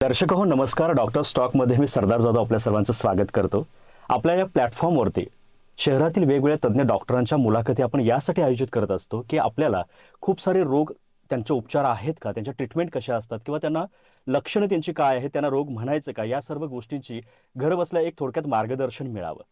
दर्शक हो नमस्कार. डॉक्टर स्टॉकमध्ये मी सरदार जाधव आपल्या सर्वांचं स्वागत करतो. आपल्या या प्लॅटफॉर्मवरती शहरातील वेगवेगळ्या तज्ज्ञ डॉक्टरांच्या मुलाखती आपण यासाठी आयोजित करत असतो की आपल्याला खूप सारे रोग त्यांचे उपचार आहेत का? त्यांच्या ट्रीटमेंट कशा असतात? किंवा त्यांना लक्षणं त्यांची काय आहेत? त्यांना रोग म्हणायचं का? या सर्व गोष्टींची घरबसल्या एक थोडक्यात मार्गदर्शन मिळावं.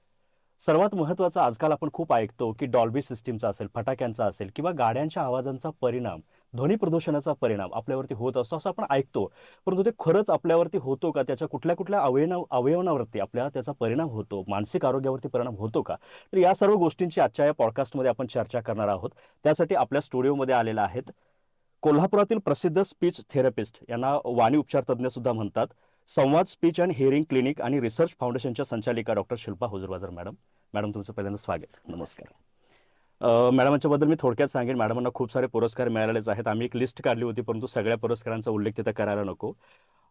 सर्वात महत्त्वाचं आजकाल आपण खूप ऐकतो की डॉल्बी सिस्टीमचा असेल फटाक्यांचा असेल किंवा गाड्यांच्या आवाजांचा परिणाम ध्वनी प्रदूषणाचा परिणाम आपल्यावरती होत असतो असं आपण ऐकतो. परंतु ते खरंच आपल्यावरती होतो का? त्याच्या कुठल्या कुठल्या अवयव अवयवनावरती आपल्याला त्याचा परिणाम होतो? मानसिक आरोग्यावरती परिणाम होतो का? तर या सर्व गोष्टींची आजच्या या पॉडकास्टमध्ये आपण चर्चा करणार आहोत. त्यासाठी आपल्या स्टुडिओमध्ये आलेल्या आहेत कोल्हापुरातील प्रसिद्ध स्पीच थेरपिस्ट यांना वाणी उपचार तज्ज्ञ सुद्धा म्हणतात. Samvad speech and hearing clinic आणि रिसर्च फाउंडेशनच्या संचालिका doctor Shilpa Hujurbazar madam. Madam तुमचं पहिल्यांदा स्वागत. नमस्कार. मॅडमांच्या बद्दल मी थोडक्यात सांगेन. मॅडमांना खूप सारे पुरस्कार मिळालेलेच आहेत. आम्ही एक लिस्ट काढली होती परंतु सगळ्या पुरस्कारांचा उल्लेख तिथं करायला नको.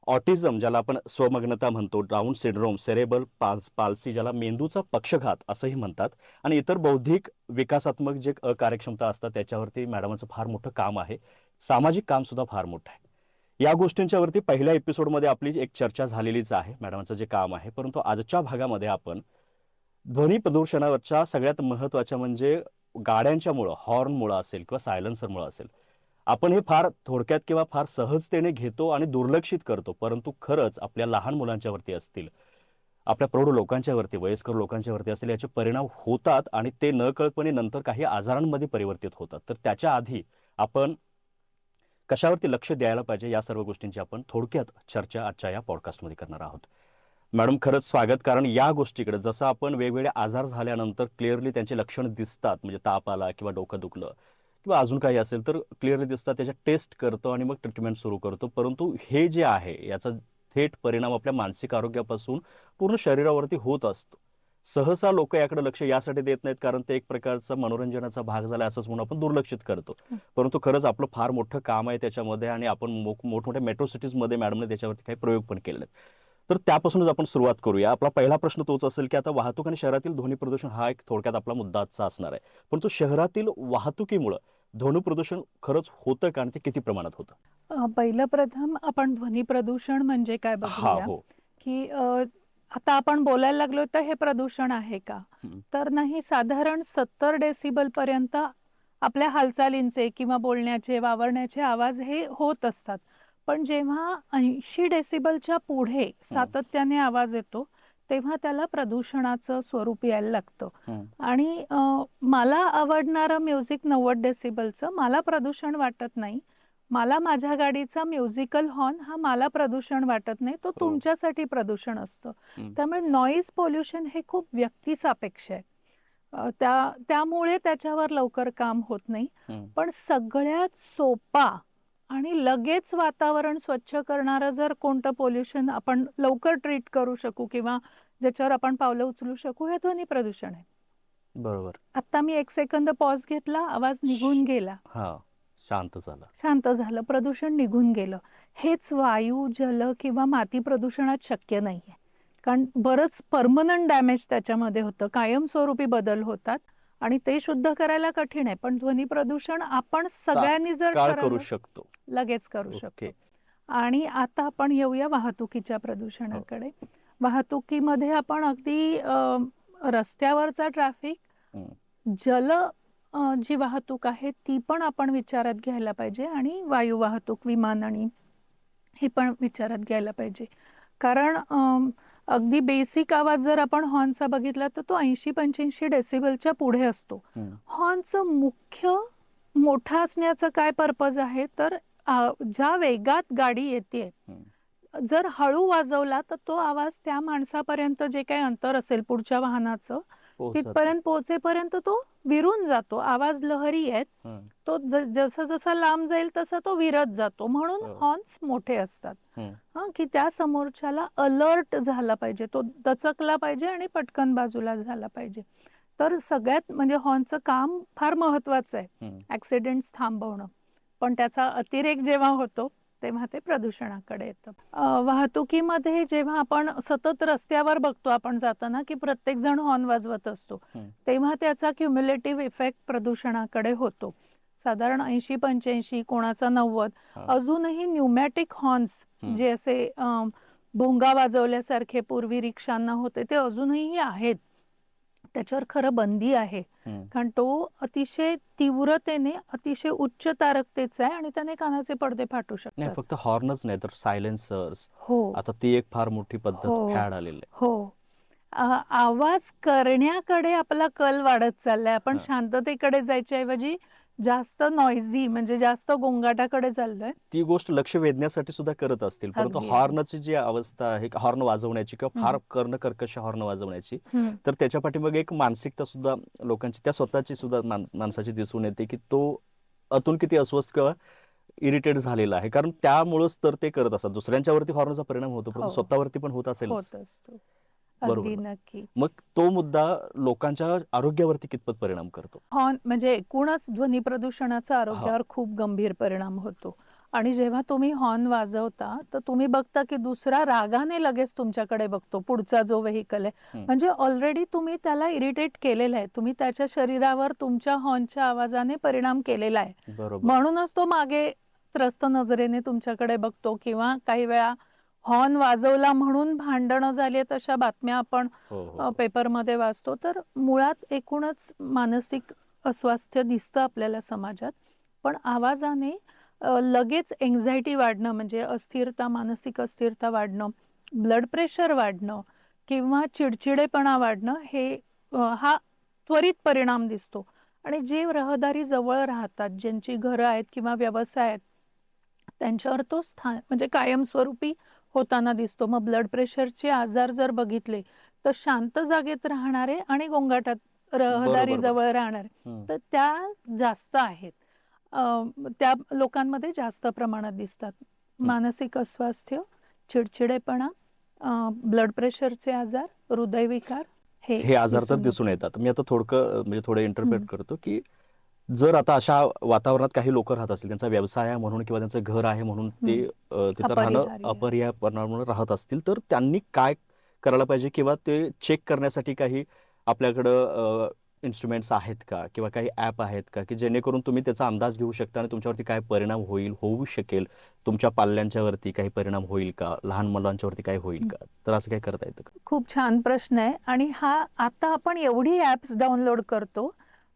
ऑटिझम ज्याला आपण स्वमग्नता म्हणतो down syndrome cerebral pals palsy ज्याला मेंदूचा पक्षघात असंही म्हणतात. आणि इतर बौद्धिक विकासात्मक जे अकार्यक्षमता असतात त्याच्यावरती मॅडमांचं फार मोठं काम आहे. सामाजिक काम सुद्धा फार मोठं आहे. या गोष्टींच्यावरती पहिल्या एपिसोडमध्ये आपली एक चर्चा झालेलीच आहे मॅडमांचं जे काम आहे. परंतु आजच्या भागामध्ये आपण ध्वनी प्रदूषणावरच्या सगळ्यात महत्त्वाच्या म्हणजे गाड्यांच्यामुळं हॉर्नमुळं असेल किंवा सायलन्सरमुळं असेल आपण हे फार थोडक्यात किंवा फार सहजतेने घेतो आणि दुर्लक्षित करतो परंतु खरंच आपल्या लहान मुलांच्यावरती असतील आपल्या प्रौढ लोकांच्यावरती वयस्कर लोकांच्यावरती असतील याचे परिणाम होतात आणि ते नकळतपणे नंतर काही आजारांमध्ये परिवर्तित होतात. तर त्याच्या आधी आपण कशावरती लक्ष द्यायला पाहिजे या सर्व गोष्टींची आपण थोडक्यात चर्चा आजच्या या पॉडकास्टमध्ये करणार आहोत. मॅडम खरंच स्वागत. कारण या गोष्टीकडे जसं आपण वेगवेगळे आजार झाल्यानंतर क्लिअरली त्यांचे लक्षणं दिसतात म्हणजे ताप आला किंवा डोकं दुखलं किंवा अजून काही असेल तर क्लिअरली दिसतात त्याच्या टेस्ट करतो आणि मग ट्रीटमेंट सुरू करतो. परंतु हे जे आहे याचा थेट परिणाम आपल्या मानसिक आरोग्यापासून पूर्ण शरीरावरती होत असतो. सहसा लोक याकडे लक्ष यासाठी देत नाहीत कारण ते एक प्रकारचा मनोरंजनाचा भाग झाला असंच म्हणून आपण दुर्लक्षित करतो. परंतु खरंच आपलं फार मोठं काम आहे त्याच्यामध्ये आणि आपण मोठमोठ्या मेट्रो सिटीजमध्ये मॅडमने त्याच्यावरती काही प्रयोग पण केले आहेत तर त्यापासूनच आपण सुरुवात करूया. आपला पहिला प्रश्न तोच असेल की आता वाहतूक आणि शहरातील ध्वनी प्रदूषण हा एक थोडक्यात आपला मुद्दा आजचा असणार आहे. परंतु शहरातील वाहतुकीमुळं ध्वनी प्रदूषण खरंच होतं का आणि ते किती प्रमाणात होतं? पहिलं प्रथम आपण ध्वनी प्रदूषण म्हणजे काय हा बघूया? हो. की आता आपण बोलायला लागलो तर हे प्रदूषण आहे का. तर नाही साधारण सत्तर डेसिबल पर्यंत आपल्या हालचालींचे किंवा बोलण्याचे वावरण्याचे आवाज हे होत असतात. पण जेव्हा ऐंशी डेसिबलच्या पुढे सातत्याने आवाज येतो तेव्हा त्याला प्रदूषणाचं स्वरूप यायला लागतं. हं. आणि अ, मला आवडणारं म्युझिक नव्वद डेसिबलचं मला प्रदूषण वाटत नाही. मला माझ्या गाडीचा म्युझिकल हॉर्न हा मला प्रदूषण वाटत नाही तो तुमच्यासाठी प्रदूषण असतं. हं. त्यामुळे नॉईज पोल्युशन हे खूप व्यक्तिसापेक्ष आहे. अ, त्या त्यामुळे त्याच्यावर लवकर काम होत नाही. हं. पण सगळ्यात सोपा आणि लगेच वातावरण स्वच्छ करणारं जर कोणतं पोल्युशन आपण लवकर ट्रीट करू शकू किंवा ज्याच्यावर आपण पावलं उचलू शकू हे ध्वनी प्रदूषण आहे. बरोबर. आता मी एक सेकंद पॉज घेतला आवाज निघून गेला. हा शांत झालं. शांत झालं प्रदूषण निघून गेलं. हेच वायू जल किंवा माती प्रदूषणात शक्य नाहीये. कारण बरंच परमनंट डॅमेज त्याच्यामध्ये होतं. कायमस्वरूपी बदल होतात. आणि ते शुद्ध करायला कठीण आहे पण ध्वनी प्रदूषण आपण सगळ्यांनी जर करू शकतो. लगेच करू शकतो. आणि आता आपण येऊया वाहतुकीच्या प्रदूषणाकडे. वाहतुकीमध्ये आपण अगदी रस्त्यावरचा ट्रॅफिक हं. जल जी वाहतूक आहे ती पण आपण विचारात घ्यायला पाहिजे आणि वायू वाहतूक विमान आणि ही पण विचारात घ्यायला पाहिजे. कारण अगदी बेसिक आवाज जर आपण हॉर्नचा बघितला तर तो ऐंशी पंच्याऐंशी डेसिबलच्या पुढे असतो. हॉर्नचं मुख्य मोठा असण्याचं काय पर्पज आहे तर ज्या वेगात गाडी येते. जर हळू वाजवला तर तो आवाज त्या माणसापर्यंत जे काही अंतर असेल पुढच्या वाहनाचं तिथपर्यंत पोहोचेपर्यंत तो विरून जातो आवाज लहरी आहेत. तो जसा जसा लांब जाईल तसा तो विरत जातो म्हणून हो. हॉर्न्स मोठे असतात हं. की त्या समोरच्याला अलर्ट झाला पाहिजे तो दचकला पाहिजे आणि पटकन बाजूला झाला पाहिजे तर सगळ्यात म्हणजे हॉर्नचं काम फार महत्वाचं आहे. ऍक्सिडेंट्स थांबवणं पण त्याचा अतिरेक जेव्हा होतो तेव्हा ते प्रदूषणाकडे येतं वाहतुकीमध्ये जेव्हा आपण सतत रस्त्यावर बघतो आपण जाताना की प्रत्येक जण हॉर्न वाजवत असतो. तेव्हा त्याचा क्युम्युलेटिव्ह इफेक्ट प्रदूषणाकडे होतो साधारण ऐंशी पंच्याऐंशी कोणाचा नव्वद. अजूनही न्यूमॅटिक हॉर्न्स. जे असे भोंगा वाजवल्यासारखे पूर्वी रिक्षांना होते ते अजूनही आहेत त्याच्यावर खरं बंदी आहे. कारण तो अतिशय तीव्रतेने अतिशय उच्च तारकतेचा आहे आणि त्याने कानाचे पडदे फाटू नाही शकतात फक्त हॉर्नच नाही तर सायलेन्सर्स हो. आता ती एक फार मोठी पद्धत हो. फॅड आलेली आहे. हो. आ- आवाज करण्याकडे आपला कल वाढत चाललाय. आपण हा. शांततेकडे जायच्या ऐवजी जास्त नॉइझी म्हणजे जास्त गोंगाटाकडे चाललोय ती गोष्ट लक्ष वेधण्यासाठी सुद्धा करत असतील परंतु अगदी. हॉर्नची जी अवस्था आहे हॉर्न वाजवण्याची किंवा फार. कर्ण कर्कश हॉर्न वाजवण्याची हम्म. तर त्याच्या पाठीमागे एक मानसिकता सुद्धा लोकांची त्या स्वतःची सुद्धा माणसाची दिसून येते की तो अतून किती अस्वस्थ किंवा इरिटेट झालेला आहे कारण त्यामुळेच तर ते करत असतात दुसऱ्यांच्यावरती हॉर्नचा परिणाम होतो परंतु हो. स्वतःवरती पण होत असेल होत असतो बरोबर. ना. नक्की. मग तो मुद्दा लोकांच्या आरोग्यावरती कितपत परिणाम करतो? हॉर्न म्हणजे एकूणच ध्वनी प्रदूषणाचा आरोग्यावर खूप गंभीर परिणाम होतो. आणि जेव्हा तुम्ही हॉर्न वाजवता तर तुम्ही बघता की दुसरा रागाने लगेच तुमच्याकडे बघतो पुढचा जो व्हेकल आहे. हम्म. म्हणजे ऑलरेडी तुम्ही त्याला इरिटेट केलेलं आहे. तुम्ही त्याच्या शरीरावर तुमच्या हॉर्नच्या आवाजाने परिणाम केलेला आहे. बरोबर. म्हणूनच तो मागे त्रस्त नजरेने तुमच्याकडे बघतो किंवा काही वेळा हॉर्न वाजवला म्हणून भांडणं झाली आहेत अशा बातम्या आपण हो अ, हो. पेपरमध्ये वाचतो. तर मुळात एकूणच मानसिक अस्वास्थ्य दिसतं आपल्याला समाजात. पण आवाजाने अ, लगेच एन्झायटी वाढणं म्हणजे अस्थिरता मानसिक अस्थिरता वाढणं ब्लड प्रेशर वाढणं किंवा चिडचिडेपणा वाढणं हे अ, हा त्वरित परिणाम दिसतो. आणि जे रहदारी जवळ राहतात ज्यांची घरं आहेत किंवा व्यवसाय आहेत त्यांच्यावर तो स्थान म्हणजे कायमस्वरूपी होताना दिसतो मग ब्लड प्रेशरचे आजार जर बघितले तर शांत जागेत राहणारे आणि गोंगाटात रहदारी. जवळ राहणारे. तर त्या जास्त आहेत त्या लोकांमध्ये जास्त प्रमाणात दिसतात मानसिक अस्वास्थ्य चिडचिडेपणा ब्लड प्रेशरचे आजार हृदयविकार हे हे आजार तर दिसून येतात. मी आता थोडकं म्हणजे थोडं इंटरप्रेट. करतो की जर आता अशा वातावरणात काही लोक राहत असतील त्यांचा व्यवसाय आहे म्हणून किंवा त्यांचं घर आहे म्हणून ते तिथं राहणं अपरिहार्य. अपरिहार्य राहत असतील तर त्यांनी काय करायला पाहिजे किंवा ते चेक करण्यासाठी काही आपल्याकडं इन्स्ट्रुमेंट्स आहेत का? किंवा काही ॲप आहेत का? की जेणेकरून तुम्ही त्याचा अंदाज घेऊ शकता आणि तुमच्यावरती काय परिणाम होईल होऊ शकेल? तुमच्या पाल्यांच्यावरती काही परिणाम होईल का? लहान मुलांच्यावरती काय होईल का? तर असं काय करता येतं खूप छान प्रश्न आहे आणि हा आता आपण एवढी ॲप्स डाउनलोड करतो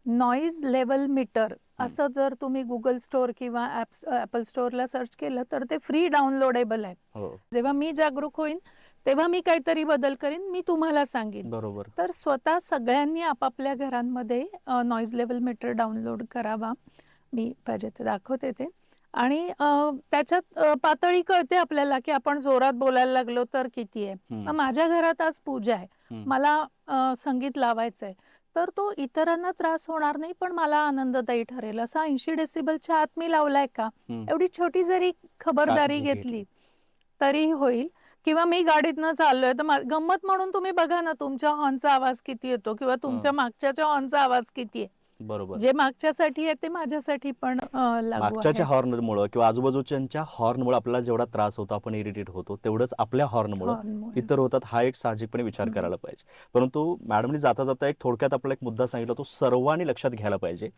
नॉईज लेवल मीटर असं जर तुम्ही गुगल स्टोअर किंवा ॲपल स्टोअरला सर्च केलं तर ते फ्री डाउनलोडेबल आहे. हो. जेव्हा मी जागरूक होईन तेव्हा मी काहीतरी बदल करीन मी तुम्हाला सांगेन. बरोबर. तर स्वतः सगळ्यांनी आपापल्या घरांमध्ये नॉईज लेवल मीटर डाउनलोड करावा. मी पाहिजे ते दाखवते ते. आणि त्याच्यात पातळी कळते आपल्याला की आपण जोरात बोलायला लागलो तर किती आहे. माझ्या घरात आज पूजा आहे. मला संगीत लावायचं आहे तर तो इतरांना त्रास होणार नाही पण मला आनंददायी ठरेल. असा ऐंशी डेसिबलच्या आत मी लावलाय का. एवढी छोटी जरी खबरदारी घेतली. तरीही होईल. किंवा मी गाडीतनं चाललोय तर गंमत म्हणून तुम्ही बघा ना तुमच्या हॉर्नचा आवाज किती येतो किंवा तुमच्या मागच्याच्या हॉर्नचा आवाज किती आहे? बरोबर जे मागच्यासाठी आहे ते माझ्यासाठी पण अ, लागू मागच्याच्या आहे हॉर्नमुळे किंवा आजूबाजूच्या हॉर्नमुळे आपल्याला जेवढा त्रास होतो आपण इरिटेट होतो तेवढंच आपल्या हॉर्नमुळे हॉर्नमुळे. इतर होतात हा एक साहजिकपणे विचार हम्म. करायला पाहिजे परंतु मॅडमनी जाता जाता एक थोडक्यात आपला एक मुद्दा सांगितला तो सर्वांनी लक्षात घ्यायला पाहिजे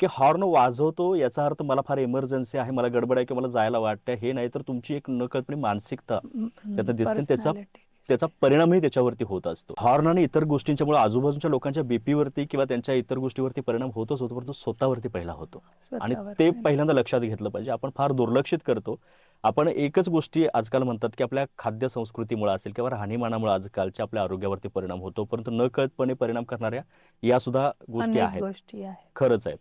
की हॉर्न वाजवतो याचा अर्थ मला फार इमर्जन्सी आहे मला गडबड आहे किंवा मला जायला वाटतंय हे नाही तर तुमची एक नकळतपणे मानसिकता हम्म, दिसते त्याचा personality. त्याचा परिणामही त्याच्यावरती होत असतो. हॉर्न आणि इतर गोष्टींच्यामुळे आजूबाजूच्या लोकांच्या बीपी वरती किंवा त्यांच्या इतर गोष्टीवरती परिणाम होतच होतो परंतु स्वतःवरती पहिला होतो. आणि ते. पहिल्यांदा लक्षात घेतलं पाहिजे. आपण फार दुर्लक्षित करतो. आपण एकच गोष्टी आजकाल म्हणतात की आपल्या खाद्य संस्कृतीमुळे असेल किंवा राहणीमानामुळे आजकालच्या आपल्या आरोग्यावरती परिणाम होतो परंतु न कळतपणे परिणाम करणाऱ्या या सुद्धा गोष्टी अनेक आहेत. गोष्टी आहेत. खरंच आहेत.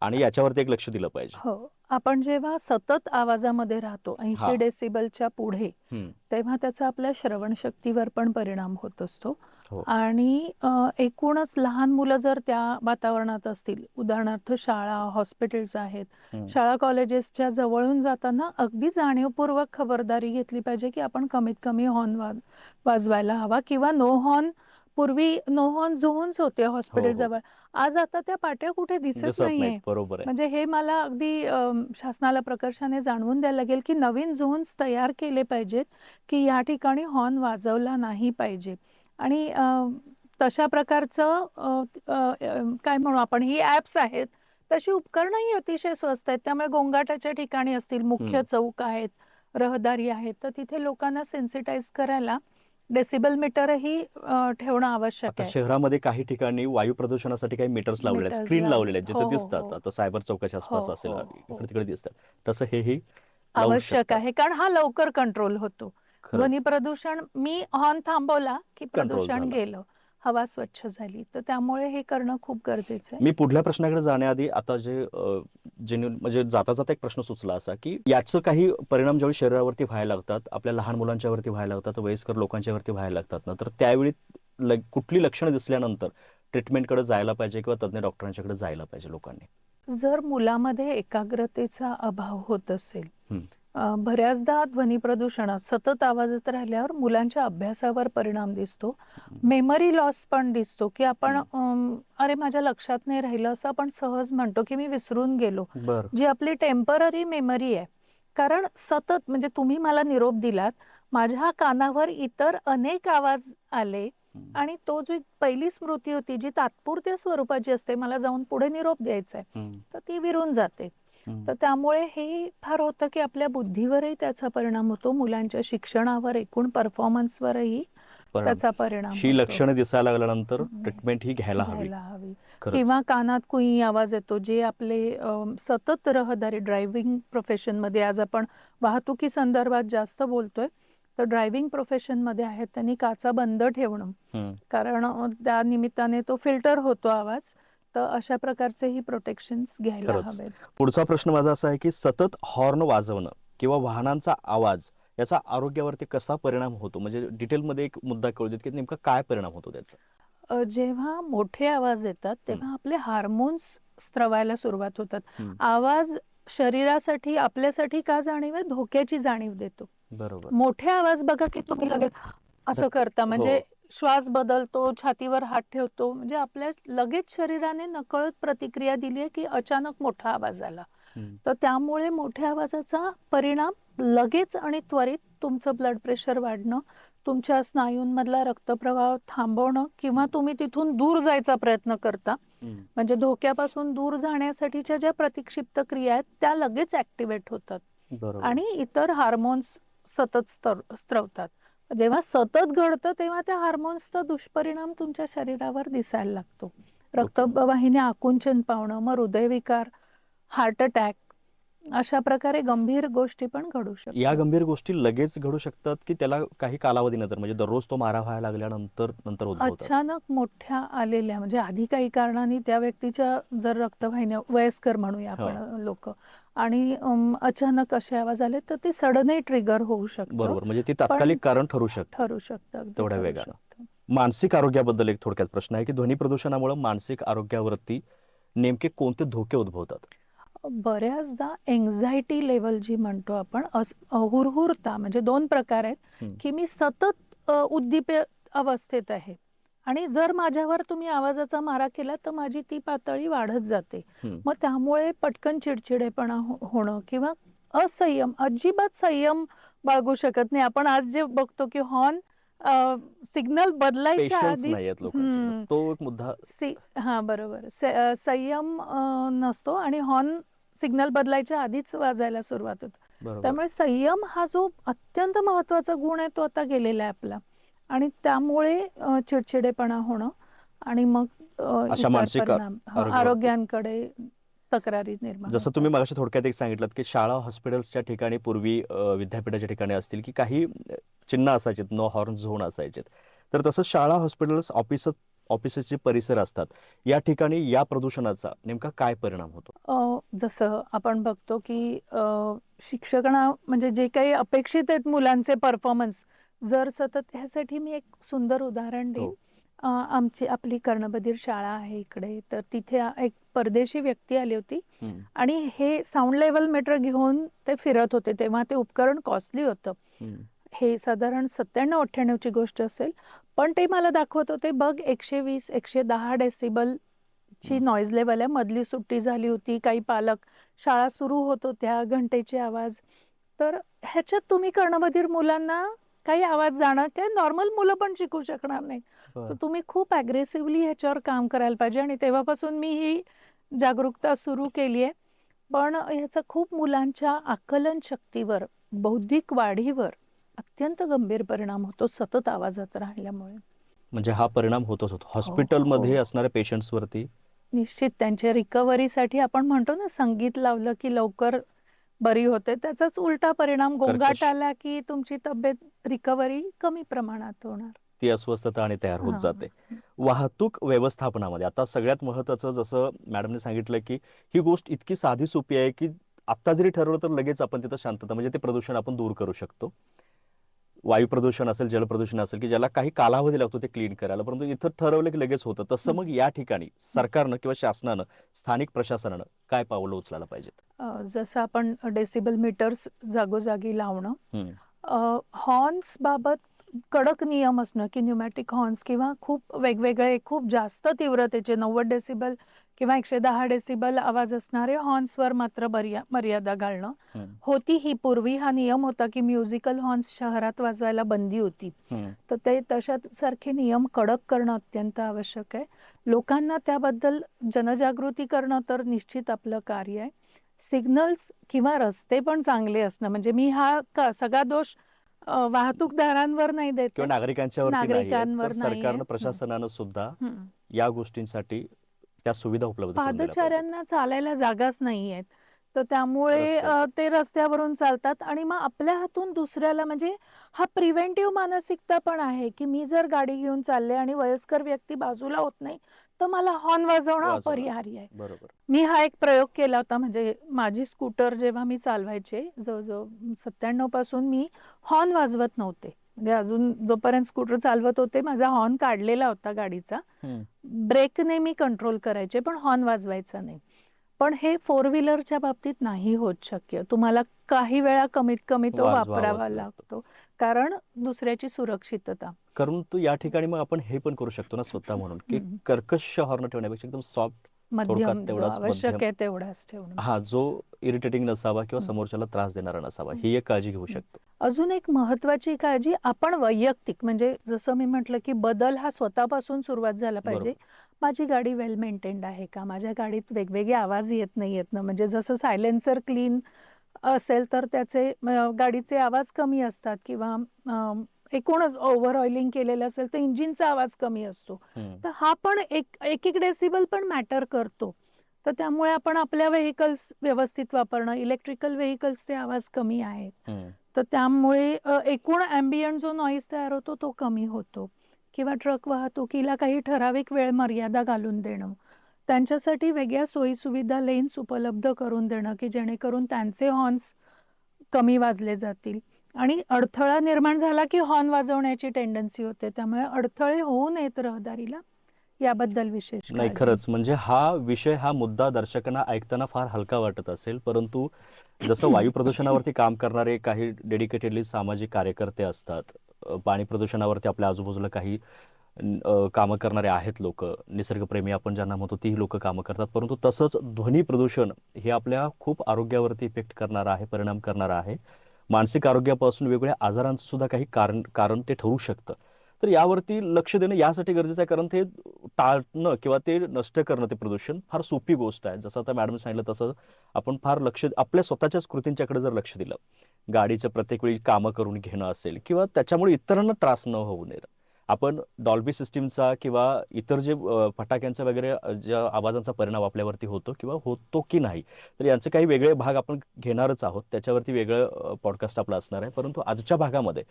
आणि याच्यावरती एक लक्ष दिलं पाहिजे. हो. आपण जेव्हा सतत आवाजामध्ये राहतो हा. ऐंशी डेसिबलच्या पुढे हम्म. तेव्हा त्याचा आपल्या श्रवणशक्तीवर पण परिणाम होत असतो हो. आणि अ, एकूणच लहान मुलं जर त्या वातावरणात असतील उदाहरणार्थ शाळा हॉस्पिटल्स आहेत हम्म. शाळा कॉलेजेसच्या जवळून जाताना अगदी जाणीवपूर्वक खबरदारी घेतली पाहिजे की आपण कमीत कमी हॉर्न वाजवायला हवा किंवा नो हॉर्न पूर्वी नो हॉर्न झोन्स होते हॉस्पिटल हो. जवळ आज आता त्या पाट्या कुठे दिसत नाहीये. म्हणजे हे मला अगदी शासनाला प्रकर्षाने जाणवून द्यायला लागेल की नवीन झोन्स तयार केले पाहिजेत की या ठिकाणी हॉर्न वाजवला नाही पाहिजे. आणि तशा प्रकारचं काय म्हणू आपण ही ॲप्स आहेत. तशी उपकरणंही अतिशय स्वस्त आहेत. त्यामुळे गोंगाटाच्या ठिकाणी असतील मुख्य. चौक आहेत रहदारी आहेत. तर तिथे लोकांना सेन्सिटाईज करायला डेसिबल मीटरही अ, ठेवणं आवश्यक आता आहे शहरामध्ये काही ठिकाणी वायू प्रदूषणासाठी काही मीटर्स लावलेले आहेत स्क्रीन लावले. लावलेले आहेत जिथे हो, हो, दिसतात हो. आता सायबर चौकाच्या आसपास हो, असेल हो, इकडे हो. तिकडे दिसतात तसं हेही लावू आवश्यक शकतात. आहे कारण हा लवकर कंट्रोल होतो खरंच. ध्वनी प्रदूषण मी हॉर्न थांबवला की प्रदूषण झालं. गेलं हवा स्वच्छ झाली. तर त्यामुळे हे करणं खूप गरजेचं आहे. मी पुढल्या प्रश्नाकडे जाण्याआधी आता जे अ, जेन्युइन म्हणजे जाता जाता एक प्रश्न सुचला असा की याचं काही परिणाम ज्यावेळी शरीरावरती व्हायला लागतात आपल्या लहान मुलांच्या वरती व्हायला लागतात वयस्कर लोकांच्या वरती व्हायला लागतात ना तर त्यावेळी ल- कुठली लक्षणं दिसल्यानंतर ट्रीटमेंटकडे जायला पाहिजे किंवा तज्ञ डॉक्टरांच्याकडे जायला पाहिजे लोकांनी? जर मुलामध्ये एकाग्रतेचा अभाव होत असेल. अ, बऱ्याचदा ध्वनी प्रदूषणात सतत आवाजात राहिल्यावर मुलांच्या अभ्यासावर परिणाम दिसतो. मेमरी लॉस पण दिसतो की आपण अरे माझ्या लक्षात नाही राहिलं असं आपण सहज म्हणतो की मी विसरून गेलो. बर. जी आपली टेंपररी मेमरी आहे. कारण सतत म्हणजे तुम्ही मला निरोप दिलात माझ्या कानावर इतर अनेक आवाज आले आणि तो जी पहिली स्मृती होती जी तात्पुरत्या स्वरूपाची असते मला जाऊन पुढे निरोप द्यायचा आहे तर ती विरून जाते. तर त्यामुळे हे फार होतं की आपल्या बुद्धीवरही त्याचा परिणाम होतो मुलांच्या शिक्षणावर एकूण परफॉर्मन्सवरही त्याचा परिणाम ही. लक्षणं दिसायला लागल्यानंतर. ट्रीटमेंट ही घ्यायला हवी. किंवा कानात कुई आवाज येतो जे आपले सतत रहदारी ड्रायव्हिंग प्रोफेशनमध्ये आज आपण वाहतुकी संदर्भात जास्त बोलतोय तर ड्रायव्हिंग प्रोफेशनमध्ये आहेत त्यांनी काचा बंद ठेवणं. कारण त्या निमित्ताने तो फिल्टर होतो आवाज तर अशा प्रकारचेही प्रोटेक्शन्स घ्यायला खरंच. हवेत. पुढचा प्रश्न माझा असा आहे की सतत हॉर्न वाजवणं किंवा वाहनांचा आवाज याचा आरोग्यावरती कसा परिणाम होतो? म्हणजे डिटेलमध्ये एक मुद्दा कळू देत की नेमका काय परिणाम होतो त्याचा? अ, जेव्हा मोठे आवाज येतात तेव्हा आपले हार्मोन्स स्त्रवायला सुरुवात होतात. हम्म. आवाज शरीरासाठी आपल्यासाठी का जाणीव आहे? धोक्याची जाणीव देतो. बरोबर. मोठे आवाज बघा की तुम्ही लगेच असं करता. म्हणजे हो. श्वास बदलतो छातीवर हात ठेवतो म्हणजे आपल्या लगेच शरीराने नकळत प्रतिक्रिया दिली आहे की अचानक मोठा आवाज आला. तर त्यामुळे मोठ्या आवाजाचा परिणाम लगेच आणि त्वरित तुमचं ब्लड प्रेशर वाढणं तुमच्या स्नायूंमधला रक्तप्रवाह थांबवणं किंवा तुम्ही तिथून दूर जायचा प्रयत्न करता. म्हणजे धोक्यापासून दूर जाण्यासाठीच्या ज्या प्रतिक्षिप्त क्रिया आहेत त्या लगेच ऍक्टिव्हेट होतात. आणि इतर हार्मोन्स सतत स्तर- स्त्रवतात. जेव्हा सतत घडतं तेव्हा त्या हार्मोन्सचा दुष्परिणाम तुमच्या शरीरावर दिसायला लागतो. रक्तवाहिन्या आकुंचन पावणं मग हृदयविकार हार्ट अटॅक अशा प्रकारे गंभीर गोष्टी पण घडू शकतात या गंभीर गोष्टी लगेच घडू शकतात की त्याला काही कालावधीनंतर म्हणजे दररोज तो मारा व्हायला लागल्यानंतर नंतर उद्भवतात अचानक मोठ्या आलेल्या म्हणजे आधी काही कारणाने त्या व्यक्तीच्या जर रक्तवाहिन्या वयस्कर म्हणूया हो. आपण लोक आणि अम, अचानक असे आवाज आले तर ते सडनही ट्रिगर होऊ शकतं बरोबर म्हणजे ती तात्कालिक कारण ठरू शकते ठरू शकतं अगदी तेवढ्या ठरू वेगानं. शकतं. मानसिक आरोग्याबद्दल एक थोडक्यात प्रश्न आहे की ध्वनी प्रदूषणामुळे मानसिक आरोग्यावरती नेमके कोणते धोके उद्भवतात बऱ्याचदा एन्झायटी लेवल जी म्हणतो आपण हुरहुरता म्हणजे दोन प्रकार आहेत. की मी सतत अ, उद्दीपित अवस्थेत आहे. आणि जर माझ्यावर तुम्ही आवाजाचा मारा केला तर माझी ती पातळी वाढत जाते. मग त्यामुळे पटकन चिडचिडेपणा हो- होणं किंवा असंयम अजिबात संयम बाळगू शकत नाही. आपण आज जे बघतो की हॉर्न सिग्नल बदलायच्या आधी हा. बरोबर. संयम नसतो आणि हॉर्न सिग्नल बदलायच्या आधीच वाजायला सुरुवात होते. त्यामुळे संयम हा जो अत्यंत महत्त्वाचा गुण आहे तो आता गेलेला आहे आपला. आणि त्यामुळे चिडचिडेपणा होणं आणि मग आरोग्यांकडे तक्रारी निर्माण जसं. तुम्ही मगाशी थोडक्यात एक सांगितलं की शाळा हॉस्पिटल्सच्या ठिकाणी पूर्वी विद्यापीठाच्या ठिकाणी असतील की काही चिन्ह असायचे नो हॉर्न झोन असायचे तर तसं शाळा हॉस्पिटल्स ऑफिस ऑफिसेसचे परिसर असतात. या ठिकाणी या प्रदूषणाचा नेमका काय परिणाम होतो? जसं आपण बघतो की अ, शिक्षकांना म्हणजे जे काही अपेक्षित आहेत मुलांचे परफॉर्मन्स जर सतत ह्यासाठी मी एक सुंदर उदाहरण देईन. हो. अ, आमची आपली कर्णबधीर शाळा आहे इकडे तर तिथे एक परदेशी व्यक्ती आली होती आणि हे साऊंड लेवल मीटर घेऊन ते फिरत होते तेव्हा ते उपकरण कॉस्टली होतं. हे साधारण सत्त्याण्णव अठ्ठ्याण्णवची गोष्ट असेल पण ते मला दाखवत होते बघ एकशे वीस एकशे दहा डेसिबल ची. नॉईज लेवल आहे. मधली सुट्टी झाली होती काही पालक शाळा सुरू होत होत्या घंटेचे आवाज. तर ह्याच्यात तुम्ही कर्णबधीर मुलांना काही आवाज जाणं काय नॉर्मल मुलं पण शिकू शकणार नाही तर तुम्ही खूप अग्रेसिव्हली ह्याच्यावर काम करायला पाहिजे. आणि तेव्हापासून मी ही जागरूकता सुरू केली आहे. पण ह्याचा खूप मुलांच्या आकलन शक्तीवर बौद्धिक वाढीवर अत्यंत गंभीर परिणाम होतो सतत आवाजात राहिल्यामुळे. म्हणजे हा परिणाम होतच होतो. हॉस्पिटलमध्ये हो. असणाऱ्या पेशंट्स वरती निश्चित त्यांच्या रिकव्हरीसाठी आपण म्हणतो ना संगीत लावलं की लवकर बरी होते त्याचाच उलटा परिणाम गोंगाट कर्कश. आला की तुमची तब्येत रिकव्हरी कमी प्रमाणात होणार ती अस्वस्थता आणि तयार होत हा. जाते वाहतूक व्यवस्थापनामध्ये आता सगळ्यात महत्त्वाचं जसं मॅडमने सांगितलं की ही गोष्ट इतकी साधी सोपी आहे की आत्ता जरी ठरवलं तर लगेच आपण तिथं शांतता म्हणजे ते प्रदूषण आपण दूर करू शकतो वायू प्रदूषण असेल जल प्रदूषण असेल की ज्याला काही कालावधी लागतो ते क्लीन करायला. परंतु इथं ठरवलं की लगेच होतं. तसं मग या ठिकाणी सरकारनं किंवा शासनानं स्थानिक प्रशासनानं काय पावलं उचलायला पाहिजेत? जसं आपण डेसिबल मीटर्स जागोजागी लावणं. हॉर्न्स बाबत कडक नियम असणं की न्यूमॅटिक हॉर्न्स किंवा खूप वेगवेगळे खूप जास्त तीव्रतेचे नव्वद डेसिबल किंवा एकशे दहा डेसिबल आवाज असणारे हॉर्न्सवर मात्र मर्यादा घालणं हम्म. होती ही पूर्वी हा नियम होता की म्युझिकल हॉर्न्स शहरात वाजवायला बंदी होती हम्म. तर ते तशा सारखे नियम कडक करणं अत्यंत आवश्यक आहे लोकांना त्याबद्दल जनजागृती करणं तर निश्चित आपलं कार्य आहे सिग्नल्स किंवा रस्ते पण चांगले असणं म्हणजे मी हा का सगळा दोष वाहतूकदारांवर नाही देत किंवा नागरिकांच्या. नागरिकांवर. सरकारनं. प्रशासनानं सुद्धा. या गोष्टींसाठी त्या सुविधा उपलब्ध. पादचाऱ्यांना चालायला जागाच नाही आहेत तर त्यामुळे ते रस्त्यावरून चालतात आणि मग आपल्या हातून दुसऱ्याला म्हणजे हा प्रिव्हेंटिव्ह मानसिकता पण आहे की मी जर गाडी घेऊन चालले आणि वयस्कर व्यक्ती बाजूला होत नाही तर मला हॉर्न वाजवणं. अपरिहार्य आहे. बरोबर. मी हा एक प्रयोग केला होता म्हणजे माझी स्कूटर जेव्हा मी चालवायचे जवळजवळ सत्त्याण्णवपासून मी हॉर्न वाजवत नव्हते. म्हणजे अजून जोपर्यंत स्कूटर चालवत होते माझा हॉर्न काढलेला होता गाडीचा. ब्रेकने मी कंट्रोल करायचे पण हॉर्न वाजवायचा नाही. पण हे फोर व्हीलरच्या बाबतीत नाही होत शक्य. तुम्हाला काही वेळा कमीत कमी तो वापरावा लागतो. कारण दुसऱ्याची सुरक्षितता परंतु या ठिकाणी मग आपण हे पण करू शकतो ना स्वतः म्हणून की हम्म. कर्कश हॉर्न ठेवण्यापेक्षा एकदम सॉफ्ट मध्यम जो तेवढाच आवश्यक मध्यम. आहे तेवढाच ठेवणं हा जो इरिटेटिंग नसावा किंवा हम्म. समोरच्याला त्रास देणारा नसावा. ही एक काळजी घेऊ शकतो अजून एक महत्वाची काळजी आपण वैयक्तिक म्हणजे जसं मी म्हटलं की बदल हा स्वतःपासून सुरुवात झाला पाहिजे. माझी गाडी वेल मेंटेन्ड आहे का माझ्या गाडीत वेगवेगळे आवाज येत नाही येत ना म्हणजे जसं सायलेन्सर क्लीन असेल तर त्याचे गाडीचे आवाज कमी असतात किंवा एकूणच ओव्हर ऑइलिंग केलेलं असेल तर इंजिनचा आवाज कमी असतो. तर हा पण एक एक एक डेसिबल पण मॅटर करतो. तर त्यामुळे आपण आपल्या व्हेकल्स व्यवस्थित वापरणं इलेक्ट्रिकल व्हेकल्सचे आवाज कमी आहेत. तर त्यामुळे एकूण ॲम्बियंट जो नॉईज तयार होतो तो कमी होतो. किंवा ट्रक वाहतुकीला काही ठराविक वेळ मर्यादा घालून देणं. त्यांच्यासाठी वेगळ्या सोयीसुविधा लेन्स उपलब्ध करून देणं की जेणेकरून त्यांचे हॉर्न्स कमी वाजले जातील. आणि अडथळा निर्माण झाला की हॉर्न वाजवण्याची टेंडन्सी होते. त्यामुळे अडथळे होऊ नयेत रहदारीला. याबद्दल विशेष नाही. खरंच. म्हणजे हा विषय हा मुद्दा दर्शकांना ऐकताना फार हलका वाटत असेल. परंतु जसं वायू प्रदूषणावरती काम करणारे काही डेडिकेटेडली सामाजिक कार्यकर्ते असतात पाणी प्रदूषणावरती आपल्या आजूबाजूला काही कामं करणारे आहेत लोक. निसर्गप्रेमी आपण ज्यांना म्हणतो तीही लोक कामं करतात. परंतु तसंच ध्वनी प्रदूषण हे आपल्या खूप आरोग्यावरती इफेक्ट करणारं आहे परिणाम करणारं आहे. मानसिक आरोग्यापासून वेगवेगळ्या आजारांचं सुद्धा काही कारण कारण ते ठरू शकतं. तर यावरती लक्ष देणं यासाठी गरजेचं आहे कारण ते टाळणं किंवा ते नष्ट करणं ते प्रदूषण फार सोपी गोष्ट आहे. जसं आता मॅडम सांगितलं तसं आपण फार लक्ष आपल्या स्वतःच्याच कृतींच्याकडे जर लक्ष दिलं गाडीचं प्रत्येक वेळी कामं करून घेणं असेल किंवा त्याच्यामुळे इतरांना त्रास न होऊ नये. आपण डॉल्बी सिस्टीमचा किंवा इतर जे फटाक्यांचा वगैरे ज्या आवाजांचा परिणाम आपल्यावरती होतो किंवा होतो की नाही तर यांचे काही वेगळे भाग आपण घेणारच आहोत. त्याच्यावरती वेगळं पॉडकास्ट आपलं असणार आहे. परंतु आजच्या भागामध्ये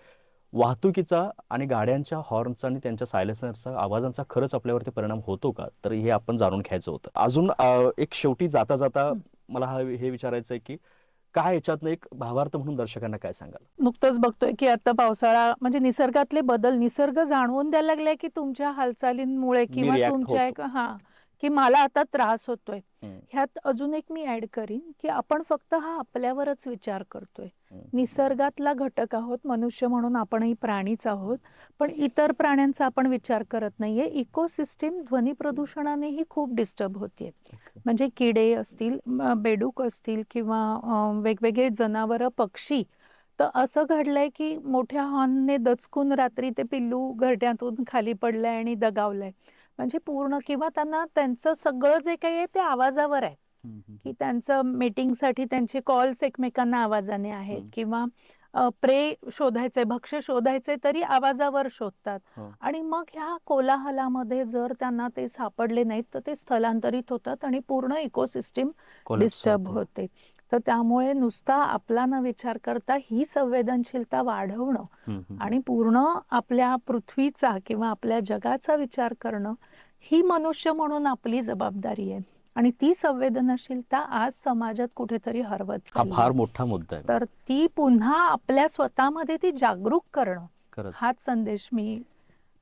वाहतुकीचा आणि गाड्यांच्या हॉर्नचा आणि त्यांच्या सायलेन्सरचा आवाजांचा खरंच आपल्यावरती परिणाम होतो का? तर हे आपण जाणून घ्यायचं होतं. अजून एक शेवटी जाता जाता मला हा हे विचारायचं आहे की काय याच्यातनं एक भावार्थ म्हणून दर्शकांना काय सांगाल नुकतंच बघतोय की आता पावसाळा म्हणजे निसर्गातले बदल निसर्ग जाणवून द्यायला लागलाय की तुमच्या हालचालींमुळे किंवा react तुमच्या होतो. एक हा की मला आता त्रास होतोय. ह्यात अजून एक मी ऍड करीन की आपण फक्त हा आपल्यावरच विचार करतोय. निसर्गातला घटक आहोत मनुष्य म्हणून आपणही प्राणीच आहोत पण इतर प्राण्यांचा आपण विचार करत नाहीये. इकोसिस्टीम ध्वनी प्रदूषणानेही खूप डिस्टर्ब होतीये. म्हणजे किडे असतील बेडूक असतील किंवा वेगवेगळे जनावरं पक्षी तर असं घडलंय की मोठ्या हॉर्नने दचकून रात्री ते पिल्लू घरट्यातून खाली पडलंय आणि दगावलंय. म्हणजे पूर्ण किंवा त्यांना त्यांचं सगळं जे काही आहे ते आवाजावर आहे की त्यांचं मीटिंगसाठी त्यांचे कॉल्स एकमेकांना आवाजाने आहेत. किंवा प्रे शोधायचे भक्ष्य शोधायचे तरी आवाजावर शोधतात हो. आणि मग ह्या कोलाहलामध्ये जर त्यांना ते सापडले नाहीत तर ते स्थलांतरित होतात आणि पूर्ण इकोसिस्टीम डिस्टर्ब होते. तर त्यामुळे नुसता आपला न विचार करता ही संवेदनशीलता वाढवणं. आणि पूर्ण आपल्या पृथ्वीचा किंवा आपल्या जगाचा विचार करणं ही मनुष्य म्हणून आपली जबाबदारी आहे आणि ती संवेदनशीलता आज समाजात कुठेतरी हरवत हा फार. मोठा मुद्दा आहे तर ती पुन्हा आपल्या स्वतःमध्ये ती जागरूक करणं हाच संदेश मी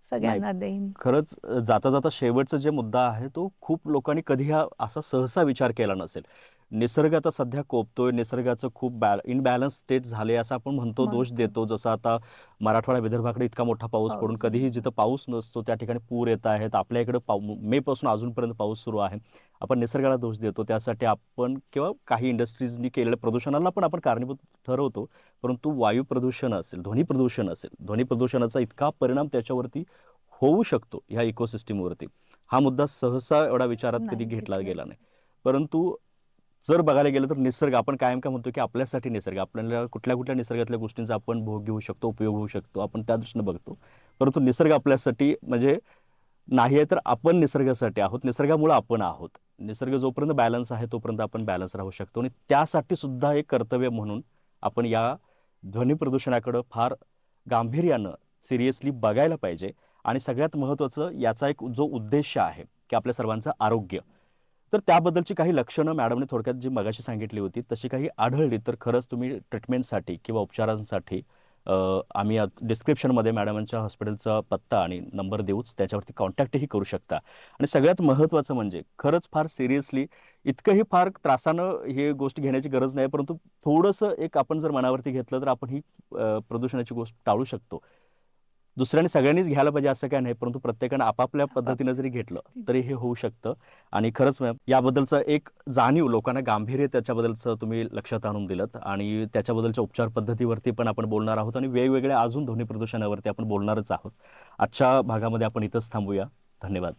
सगळ्यांना देईन. खरंच जाता जाता शेवटचा जे मुद्दा आहे तो खूप लोकांनी कधी हा असा सहसा विचार केला नसेल. निसर्ग आता सध्या कोपतोय निसर्गाचं खूप बॅ इनबॅलन्स स्टेट झाले असं आपण म्हणतो दोष. देतो. जसं आता मराठवाडा विदर्भाकडे इतका मोठा पाऊस पडून कधीही जिथं पाऊस नसतो त्या ठिकाणी पूर येत आहेत. आपल्या इकडे पाऊ मे पासून अजूनपर्यंत पाऊस सुरू आहे. आपण निसर्गाला दोष देतो त्यासाठी आपण किंवा काही इंडस्ट्रीजनी केलेल्या प्रदूषणाला पण आपण कारणीभूत ठरवतो. परंतु वायू प्रदूषण असेल ध्वनी प्रदूषण असेल ध्वनी प्रदूषणाचा इतका परिणाम त्याच्यावरती होऊ शकतो ह्या इकोसिस्टीमवरती हा मुद्दा सहसा एवढा विचारात कधी घेतला. गेला नाही. परंतु जर बघायला गेलं तर निसर्ग आपण कायम काय म्हणतो की आपल्यासाठी निसर्ग आपल्याला कुठल्या कुठल्या निसर्गातल्या गोष्टींचा आपण भोग घेऊ शकतो उपयोग होऊ शकतो आपण त्या दृष्टीने बघतो. परंतु निसर्ग आपल्यासाठी म्हणजे नाही आहे तर आपण निसर्गासाठी आहोत निसर्गामुळे आपण आहोत. निसर्ग जोपर्यंत बॅलन्स आहे तोपर्यंत आपण बॅलन्स राहू शकतो. आणि त्यासाठी सुद्धा एक कर्तव्य म्हणून आपण या ध्वनी प्रदूषणाकडं फार गांभीर्यानं सिरियसली बघायला पाहिजे. आणि सगळ्यात महत्त्वाचं याचा एक जो उद्देश आहे की आपल्या सर्वांचं आरोग्य. तर त्याबद्दलची काही लक्षणं मॅडमने थोडक्यात जी मगाशी सांगितली होती तशी काही आढळली तर खरंच तुम्ही ट्रीटमेंटसाठी किंवा उपचारांसाठी आम्ही डिस्क्रिप्शनमध्ये मॅडमांच्या हॉस्पिटलचा पत्ता आणि नंबर देऊच त्याच्यावरती कॉन्टॅक्टही करू शकता. आणि सगळ्यात महत्त्वाचं म्हणजे खरंच फार सिरियसली इतकंही फार त्रासानं हे गोष्ट घेण्याची गरज नाही परंतु थोडंसं एक आपण जर मनावरती घेतलं तर आपण ही प्रदूषणाची गोष्ट टाळू शकतो. दुसऱ्याने सगळ्यांनीच घ्यायला पाहिजे असं काय नाही परंतु प्रत्येकानं आपापल्या पद्धतीनं जरी घेतलं तरी हे होऊ शकतं. आणि खरंच मॅम याबद्दलचं एक जाणीव लोकांना गांभीर्य त्याच्याबद्दलचं तुम्ही लक्षात आणून दिलं आणि त्याच्याबद्दलच्या उपचार पद्धतीवरती पण आपण बोलणार आहोत आणि वेगवेगळ्या अजून ध्वनी प्रदूषणावरती आपण बोलणारच आहोत. आजच्या भागामध्ये आपण इथंच थांबूया. धन्यवाद.